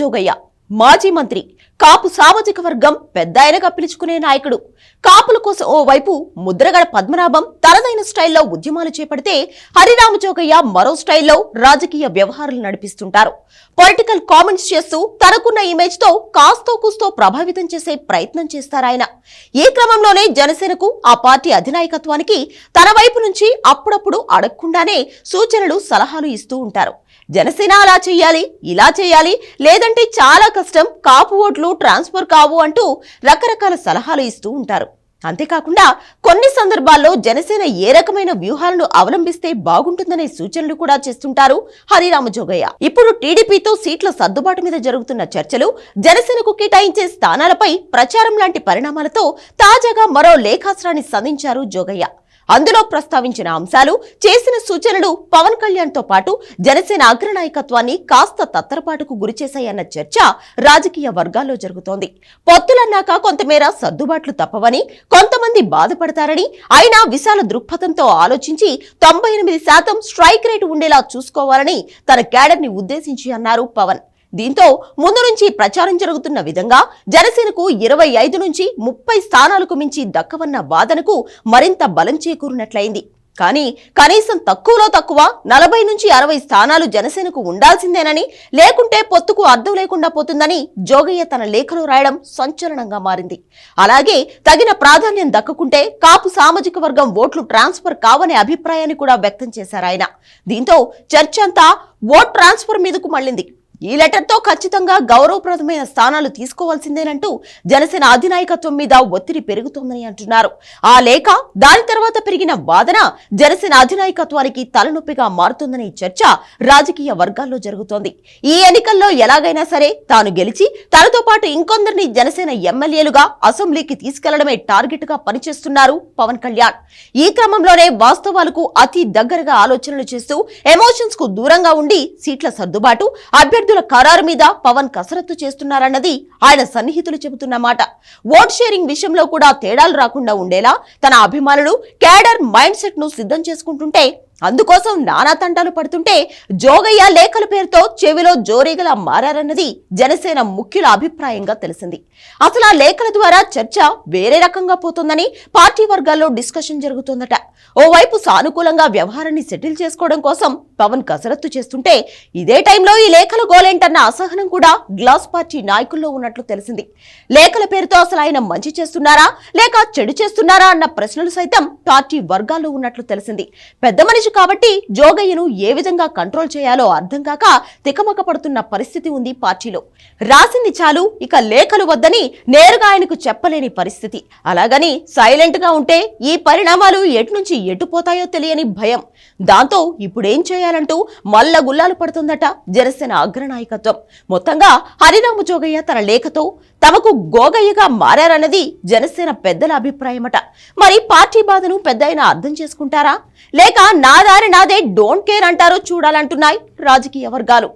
జోగయ్య. మాజీ మంత్రి కాపు సామాజిక వర్గం పెద్ద ఆయనగా పిలుచుకునే నాయకుడు. కాపుల కోసం ఓవైపు ముద్రగడ పద్మనాభం తనదైన స్టైల్లో ఉద్యమాలు చేపడితే హరిరామ జోగయ్య మరో స్టైల్లో రాజకీయ వ్యవహారాలు నడిపిస్తుంటారు. పొలిటికల్ కామెంట్స్ చేస్తూ తనకున్న ఇమేజ్తో కాస్తో కూస్తో ప్రభావితం చేసే ప్రయత్నం చేస్తారాయన ఈ క్రమంలోనే జనసేనకు ఆ పార్టీ అధినాయకత్వానికి తన వైపు నుంచి అప్పుడప్పుడు అడగకుండానే సూచనలు సలహాలు ఇస్తూ ఉంటారు. జనసేన అలా చేయాలి ఇలా చేయాలి లేదంటే చాలా కష్టం కాపు ఓట్లు ట్రాన్స్ఫర్ కావు అంటూ రకరకాల సలహాలు ఇస్తూ ఉంటారు. అంతేకాకుండా కొన్ని సందర్భాల్లో జనసేన ఏ రకమైన వ్యూహాలను అవలంబిస్తే బాగుంటుందనే సూచనలు కూడా చేస్తుంటారు హరిరామ జోగయ్య ఇప్పుడు టీడీపీతో సీట్ల సర్దుబాటు మీద జరుగుతున్న చర్చలు జనసేనకు కేటాయించే స్థానాలపై ప్రచారం లాంటి పరిణామాలతో తాజాగా మరో లేఖాస్త్రాన్ని సంధించారు జోగయ్య. అందులో ప్రస్తావించిన అంశాలు చేసిన సూచనలు పవన్ కళ్యాణ్తో పాటు జనసేన అగ్రనాయకత్వాన్ని కాస్త తత్తరపాటుకు గురిచేశాయన్న చర్చ రాజకీయ వర్గాల్లో జరుగుతోంది. పొత్తులన్నాక కొంతమేర సర్దుబాట్లు తప్పవని కొంతమంది బాధపడతారని అయినా విశాల దృక్పథంతో ఆలోచించి తొంభై ఎనిమిది శాతం స్ట్రైక్ రేటు ఉండేలా చూసుకోవాలని తన క్యాడర్ని ఉద్దేశించి అన్నారు పవన్. దీంతో ముందు నుంచి ప్రచారం జరుగుతున్న విధంగా జనసేనకు ఇరవై ఐదు నుంచి ముప్పై స్థానాలకు మించి దక్కవన్న వాదనకు మరింత బలం చేకూరినట్లయింది. కానీ కనీసం తక్కువలో తక్కువ నలభై నుంచి అరవై స్థానాలు జనసేనకు ఉండాల్సిందేనని లేకుంటే పొత్తుకు అర్థం లేకుండా పోతుందని జోగయ్య తన లేఖలో రాయడం సంచలనంగా మారింది. అలాగే తగిన ప్రాధాన్యం దక్కకుంటే కాపు సామాజిక వర్గం ఓట్లు ట్రాన్స్ఫర్ కావనే అభిప్రాయాన్ని కూడా వ్యక్తం చేశారు ఆయన. దీంతో చర్చ అంతా ఓట్ ట్రాన్స్ఫర్ మీదకు మళ్ళింది. ఈ లెటర్తో ఖచ్చితంగా గౌరవప్రదమైన స్థానాలు తీసుకోవాల్సిందేనంటూ జనసేన అధినాయకత్వం మీద ఒత్తిడి పెరుగుతోందని అంటున్నారు. ఆ లేఖ దాని తర్వాత పెరిగిన వాదన జనసేన అధినాయకత్వానికి తలనొప్పిగా మారుతుందనే చర్చ రాజకీయ వర్గాల్లో జరుగుతోంది. ఈ ఎన్నికల్లో ఎలాగైనా సరే తాను గెలిచి తనతో పాటు ఇంకొందరిని జనసేన ఎమ్మెల్యేలుగా అసెంబ్లీకి తీసుకెళ్ళడమే టార్గెట్గా పనిచేస్తున్నారు పవన్ కళ్యాణ్. ఈ క్రమంలోనే వాస్తవాలకు అతి దగ్గరగా ఆలోచనలు చేస్తూ ఎమోషన్స్కు దూరంగా ఉండి సీట్ల సర్దుబాటు అభ్యర్థి అభ్యర్థుల ఖరారు మీద పవన్ కసరత్తు చేస్తున్నారన్నది ఆయన సన్నిహితులు చెబుతున్న మాట. ఓట్ షేరింగ్ విషయంలో కూడా తేడాలు రాకుండా ఉండేలా తన అభిమానులు క్యాడర్ మైండ్ సెట్ను సిద్ధం చేసుకుంటుంటే అందుకోసం నానా తంటాలు పడుతుంటే జోగయ్య లేఖల పేరుతో చెవిలో జోరీగలా మారారన్నది జనసేన ముఖ్యుల అభిప్రాయంగా తెలిసింది. అసలు ఆ లేఖల ద్వారా చర్చ వేరే రకంగా పోతోందని పార్టీ వర్గాల్లో డిస్కషన్ జరుగుతుందట. ఓవైపు సానుకూలంగా వ్యవహారాన్ని సెటిల్ చేసుకోవడం కోసం పవన్ కసరత్తు చేస్తుంటే ఇదే టైంలో ఈ లేఖల గోలేంటన్న అసహనం కూడా గ్లాస్ పార్టీ నాయకుల్లో ఉన్నట్లు తెలిసింది. లేఖల పేరుతో అసలు ఆయన మంచి చేస్తున్నారా? లేక చెడు చేస్తున్నారా అన్న ప్రశ్నలు సైతం పార్టీ వర్గాల్లో ఉన్నట్లు తెలిసింది. పెద్ద మనిషి కాబట్టి జోగయ్యను ఏ విధంగా కంట్రోల్ చేయాలో అర్థం కాక తికమక పడుతున్న పరిస్థితి ఉంది పార్టీలో. రాసింది చాలు ఇక లేఖలు వద్దని నేరుగా ఆయనకు చెప్పలేని పరిస్థితి. అలాగని సైలెంట్గా ఉంటే ఈ పరిణామాలు ఎటు నుంచి ఎటు పోతాయో తెలియని భయం. దాంతో ఇప్పుడేం చేయాలి? చేయాలంటూ మల్ల గుల్లాలు పడుతుందట జనసేన అగ్రనాయకత్వం. మొత్తంగా హరిరామ జోగయ్య తన లేఖతో తమకు గోగయ్యగా మారారన్నది జనసేన పెద్దల అభిప్రాయమట. మరి పార్టీ బాధను పెద్ద అర్థం చేసుకుంటారా? లేక నా దారి నాదే డోంట్ కేర్ అంటారో చూడాలంటున్నాయి రాజకీయ వర్గాలు.